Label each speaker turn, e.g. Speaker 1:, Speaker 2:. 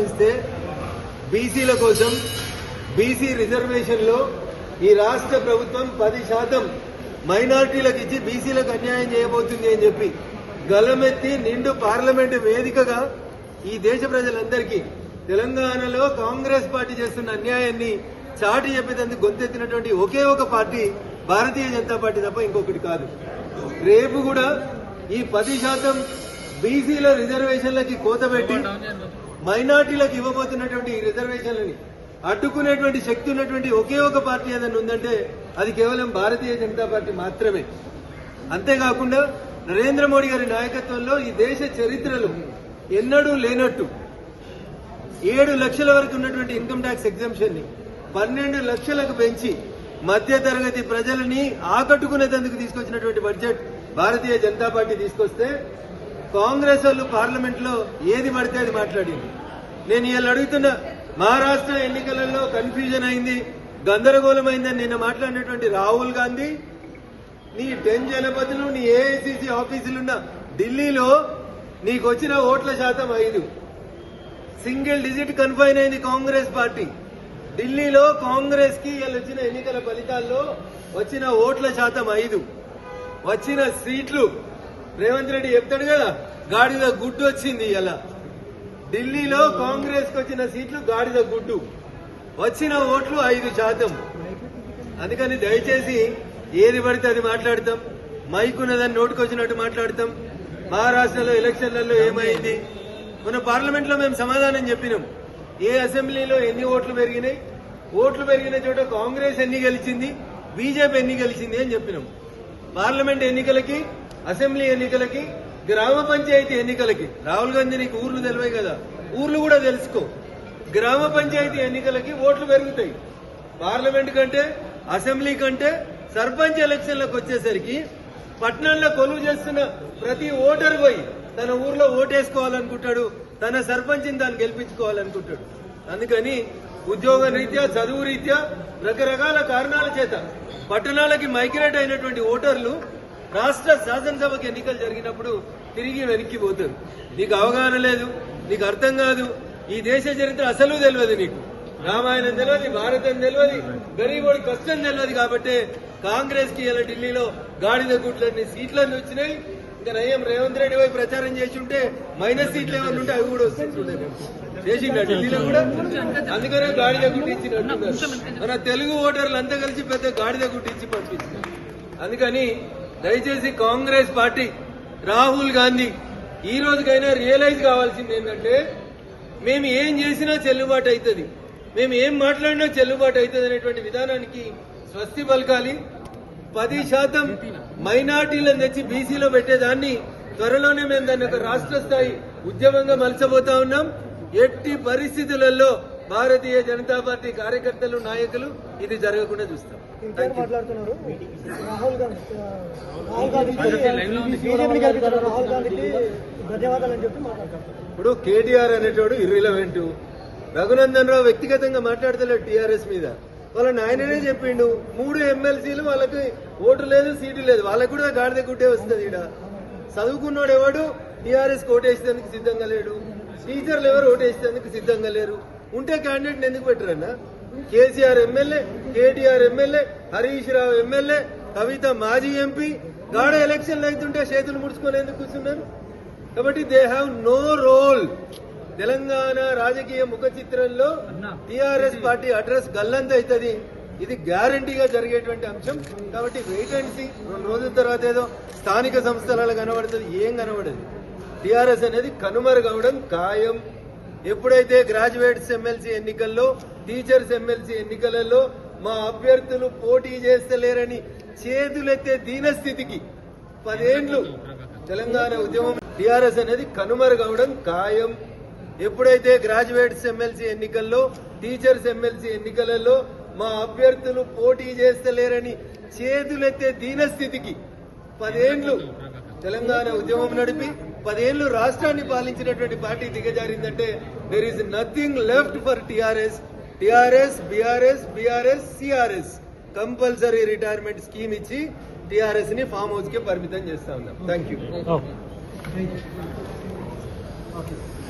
Speaker 1: ప్రారంభిస్తే బీసీల కోసం బీసీ రిజర్వేషన్లో ఈ రాష్ట్ర ప్రభుత్వం పది శాతం మైనార్టీలకు ఇచ్చి బీసీలకు అన్యాయం చేయబోతుంది అని చెప్పి గలమెత్తి నిండు పార్లమెంటు వేదికగా ఈ దేశ ప్రజలందరికీ తెలంగాణలో కాంగ్రెస్ పార్టీ చేస్తున్న అన్యాయాన్ని చాటి చెప్పేందుకు గొంతెత్తినటువంటి ఒకే ఒక పార్టీ భారతీయ జనతా పార్టీ తప్ప ఇంకొకటి కాదు. రేపు కూడా ఈ పది శాతం బీసీల రిజర్వేషన్లకి కోత పెట్టి మైనార్టీలకు ఇవ్వబోతున్నటువంటి ఈ రిజర్వేషన్లని అడ్డుకునేటువంటి శక్తి ఉన్నటువంటి ఒకే ఒక పార్టీ ఏదైనా ఉందంటే అది కేవలం భారతీయ జనతా పార్టీ మాత్రమే. అంతేకాకుండా నరేంద్ర మోడీ గారి నాయకత్వంలో ఈ దేశ చరిత్రలో ఎన్నడూ లేనట్టు ఏడు లక్షల వరకు ఉన్నటువంటి ఇన్కమ్ ట్యాక్స్ ఎగ్జామ్షన్ని పన్నెండు లక్షలకు పెంచి మధ్య తరగతి ప్రజలని ఆకట్టుకునేందుకు తీసుకొచ్చినటువంటి బడ్జెట్ భారతీయ జనతా పార్టీ తీసుకొస్తే కాంగ్రెస్ వాళ్ళు పార్లమెంట్లో ఏది పడితే అది మాట్లాడింది. నేను ఇలా అడుగుతున్నా మహారాష్ట్ర ఎన్నికలలో కన్ఫ్యూజన్ అయింది గందరగోళమైందని నిన్న మాట్లాడినటువంటి రాహుల్ గాంధీ నీ టెన్ జనపదులు నీ ఏఐసిసి ఆఫీసులున్న ఢిల్లీలో నీకు వచ్చిన ఓట్ల శాతం ఐదు. సింగిల్ డిజిట్ కన్ఫైన్ అయింది కాంగ్రెస్ పార్టీ. ఢిల్లీలో కాంగ్రెస్కి వచ్చిన ఎన్నికల ఫలితాల్లో వచ్చిన ఓట్ల శాతం ఐదు. వచ్చిన సీట్లు రేవంత్ రెడ్డి చెప్తాడు కదా గాడిద గుడ్డు వచ్చింది ఇలా ఢిల్లీలో కాంగ్రెస్కు వచ్చిన సీట్లు గాడిద గుడ్డు. వచ్చిన ఓట్లు ఐదు శాతం. అందుకని దయచేసి ఏది పడితే అది మాట్లాడతాం. మైక్ ఉన్నదని నోటుకొచ్చినట్టు మాట్లాడతాం. మహారాష్ట్రలో ఎలక్షన్లలో ఏమైంది? మన పార్లమెంట్లో మేము సమాధానం చెప్పినాం. ఏ అసెంబ్లీలో ఎన్ని ఓట్లు పెరిగినాయి? ఓట్లు పెరిగిన చోట కాంగ్రెస్ ఎన్ని గెలిచింది? బీజేపీ ఎన్ని గెలిచింది అని చెప్పినాం. పార్లమెంట్ ఎన్నికలకి అసెంబ్లీ ఎన్నికలకి గ్రామ పంచాయతీ ఎన్నికలకి. రాహుల్ గాంధీ నీకు ఊర్లు తెలివై కదా. ఊర్లు కూడా తెలుసుకో. గ్రామ పంచాయతీ ఎన్నికలకి ఓట్లు పెరుగుతాయి. పార్లమెంట్ కంటే అసెంబ్లీ కంటే సర్పంచ్ ఎలక్షన్లకు వచ్చేసరికి పట్టణంలో కొలువు చేస్తున్న ప్రతి ఓటర్ పోయి తన ఊర్లో ఓటేసుకోవాలనుకుంటాడు తన సర్పంచ్ని దాన్ని గెలిపించుకోవాలనుకుంటాడు. అందుకని ఉద్యోగ రీత్యా చదువు రీత్యా రకరకాల కారణాల చేత పట్టణాలకి మైగ్రేట్ అయినటువంటి ఓటర్లు రాష్ట్ర శాసనసభకు ఎన్నికలు జరిగినప్పుడు తిరిగి వెనక్కి పోతారు నీకు అవగాహన లేదు నీకు అర్థం కాదు. ఈ దేశ చరిత్ర అసలు తెలియదు నీకు. రామాయణం తెలియదు భారతం తెలియదు గరీబోడి కష్టం తెలియదు కాబట్టి కాంగ్రెస్కి ఇలా ఢిల్లీలో గాడిద గుట్లన్నీ సీట్లన్నీ వచ్చినాయి. ఇంకా నయం రేవంత్ రెడ్డి పోయి ప్రచారం చేసి ఉంటే మైనస్ సీట్లు ఏమైనా ఉంటే అవి కూడా వస్తుండే చేసిండ ఢిల్లీలో కూడా. అందుకనే గాడిద గుట్టించినట్టు మన తెలుగు ఓటర్లు అంతా కలిసి పెద్ద గాడిద గుట్టించి పంపించారు అందుకని దయచేసి కాంగ్రెస్ పార్టీ రాహుల్ గాంధీ ఈ రోజుకైనా రియలైజ్ కావాల్సింది ఏంటంటే మేము ఏం చేసినా చెల్లుబాటు అవుతుంది. మేము ఏం మాట్లాడినా చెల్లుబాటు అవుతుంది అనేటువంటి విధానానికి స్వస్తి పలకాలి. పది శాతం మైనార్టీలను తెచ్చి బీసీలో పెట్టేదాన్ని త్వరలోనే మేము దాన్ని ఒక రాష్ట్ర స్థాయి ఉద్యమంగా మలచబోతా ఉన్నాం. ఎట్టి పరిస్థితులలో భారతీయ జనతా పార్టీ కార్యకర్తలు నాయకులు ఇది జరగకుండా చూస్తాం.
Speaker 2: ఇంకేం మాట్లాడుతున్నారు? రాహుల్ గాంధీ ఆ, రాహుల్ గాంధీకి బీజేపీని గెలిపించారు రాహుల్ గాంధీకి ధన్యవాదాలు అని చెప్పి మాట్లాడతారు
Speaker 1: ఇప్పుడు కేటీఆర్ అనేటోడు ఇర్రిలవెంట్ రఘునందన్ రావు వ్యక్తిగతంగా మాట్లాడతలేడు టీఆర్ఎస్ మీద. వాళ్ళ నాయననే చెప్పిండు. మూడు ఎమ్మెల్సీలు వాళ్ళకి ఓటు లేదు సీటు లేదు. వాళ్ళకు కూడా గాడిద గుట్టే వస్తుంది ఈడ. చదువుకున్నోడు ఎవడు? టీఆర్ఎస్ ఓటేసేందుకు సిద్ధంగా లేడు. టీచర్లు ఎవరు ఓటేసేందుకు సిద్ధంగా లేరు? ఉంటే క్యాండిడేట్ ఎందుకు పెట్టరన్నా KCR MLA KTR MLA Harish Rao MLA Kavitha మాజీ ఎంపీ గాడ ఎలక్షన్లు అవుతుంటే చేతులు ముడుచుకొని ఎందుకు కూర్చున్నారు? కాబట్టి they have no role Telangana రాజకీయ ముఖ చిత్రంలో టిఆర్ఎస్ పార్టీ అడ్రస్ గల్లంత అవుతుంది. ఇది గ్యారంటీగా జరిగేటువంటి అంశం. కాబట్టి వెయిట్ అండ్ సీ రెండు రోజుల తర్వాత ఏదో స్థానిక సంస్థలలో కనబడుతుంది. ఏం కనబడదు. టిఆర్ఎస్ అనేది కనుమరుగవడం ఖాయం. ఎప్పుడైతే గ్రాడ్యుయేట్స్ ఎమ్మెల్సీ ఎన్నికల్లో టీచర్స్ ఎమ్మెల్సీ ఎన్నికలలో మా అభ్యర్థులు పోటీ చేస్తలేరని చేతులెత్తే దీనస్థితికి పదేండ్లు తెలంగాణ ఉద్యమం టీఆర్ఎస్ అనేది కనుమరుగవడం ఖాయం. ఎప్పుడైతే గ్రాడ్యుయేట్స్ ఎమ్మెల్సీ ఎన్నికల్లో టీచర్స్ ఎమ్మెల్సీ ఎన్నికలలో మా అభ్యర్థులు పోటీ చేస్తలేరని చేతులెత్తే దీనస్థితికి పదేండ్లు తెలంగాణ ఉద్యమం నడిపి పదేళ్ళు రాష్ట్రాన్ని పాలించినటువంటి party దిగజారిందంటే there is nothing left for TRS TRS BRS BRS CRS compulsory retirement scheme ఇచ్చి టిఆర్ఎస్ని ఫామ్ హౌస్కి పరిమితం చేస్తా ఉన్నాం. Thank you